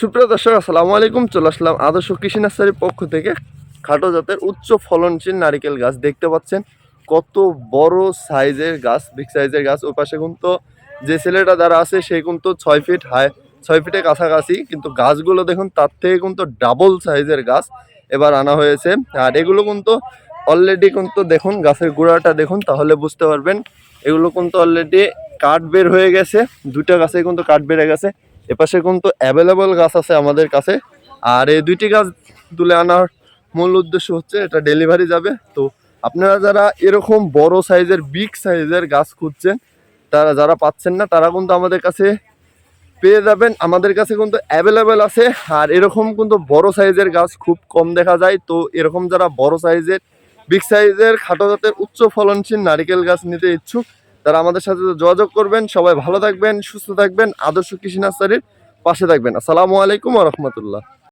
সুপ্রিয় দর্শক, আসসালামু আলাইকুম। চলে আসলাম আদর্শ কৃষি নার্সারির পক্ষ থেকে। খাটো জাতের উচ্চ ফলনশীল নারিকেল গাছ দেখতে পাচ্ছেন। কত বড় সাইজের গাছ বিগ সাইজের গাছ। ওই পাশে কিন্তু যে ছেলেটা দ্বারা আছে, সে কিন্তু ছয় ফিট হাই ছয় ফিটের কাছাকাছি। কিন্তু গাছগুলো দেখুন, তার থেকে কিন্তু ডাবল সাইজের গাছ এবার আনা হয়েছে। আর এগুলো কিন্তু অলরেডি কিন্তু দেখুন, গাছের গোড়াটা দেখুন, তাহলে বুঝতে পারবেন। এগুলো কিন্তু অলরেডি কাঠ বের হয়ে গেছে। দুটা গাছে কিন্তু কাঠ বেড়ে গেছে। এপাশে কিন্তু অ্যাভেলেবল গাছ আছে আমাদের কাছে। আর এই দুইটি গাছ তুলে আনার মূল উদ্দেশ্য হচ্ছে এটা ডেলিভারি যাবে। তো আপনারা যারা এরকম বড় সাইজের বিগ সাইজের গাছ খুঁজছেন, তারা যারা পাচ্ছেন না, তারা কিন্তু আমাদের কাছে পেয়ে যাবেন। আমাদের কাছে কিন্তু অ্যাভেলেবেল আছে। আর এরকম কিন্তু বড় সাইজের গাছ খুব কম দেখা যায়। তো এরকম যারা বড় সাইজের বিগ সাইজের খাটো জাতের উচ্চ ফলনশীল নারিকেল গাছ নিতে ইচ্ছুক তারা আমাদের সাথে যোগাযোগ করবেন, সবাই ভালো থাকবেন, সুস্থ থাকবেন, আদর্শ কৃষি নার্সারির পাশে থাকবেন। আসসালামু আলাইকুম রহমতুল্লাহ।